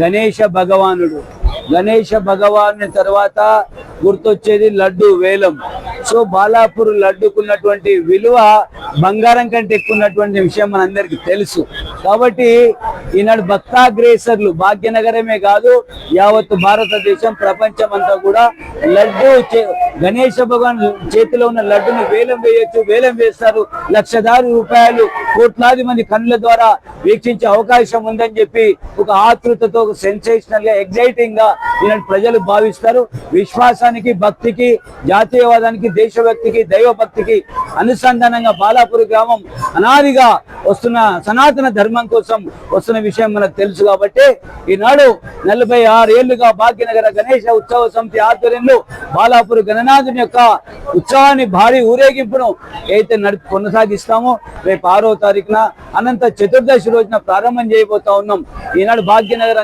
గణేష భగవానుడు. గణేష భగవాను తర్వాత గుర్తొచ్చేది లడ్డు వేలం. సో బాలాపూర్ లడ్డుకున్నటువంటి విలువ బంగారం కంటే ఎక్కువ ఉన్నటువంటి విషయం మనందరికీ తెలుసు. కాబట్టి ఈనాడు భక్తాగ్రేసర్లు భాగ్యనగరమే కాదు యావత్ భారతదేశం ప్రపంచం అంతా కూడా లడ్డు చే- గణేష భగవాన్ చేతిలో ఉన్న లడ్డును వేలం వేయొచ్చు వేలం వేస్తారు లక్షదారు రూపాయలు కోట్లాది మంది కన్నుల ద్వారా వీక్షించే అవకాశం ఉందని చెప్పి ఒక ఆతృతతో సెన్సేషనల్గా ఎగ్జైటింగ్గా ఇలాంటి ప్రజలు భావిస్తారు. విశ్వాసానికి భక్తికి జాతీయవాదానికి దేశభక్తికి దైవభక్తికి అనుసంధానంగా బాలాపూర్ గ్రామం అనాదిగా వస్తున్న సనాతన ధర్మం కోసం వస్తున్న విషయం మనకు తెలుసు కాబట్టి ఈనాడు నలభై ఆరు ఏళ్ళుగా భాగ్యనగర గణేష ఉత్సవ సమితి ఆధ్వర్యంలో బాలాపూర్ గణనాథుని యొక్క ఉత్సవాన్ని భారీ ఊరేగింపును అయితే నడిపి కొనసాగిస్తామో. రేపు ఆరో తారీఖున అనంత చతుర్దశి రోజున ప్రారంభం చేయబోతా ఉన్నాం. ఈనాడు భాగ్యనగర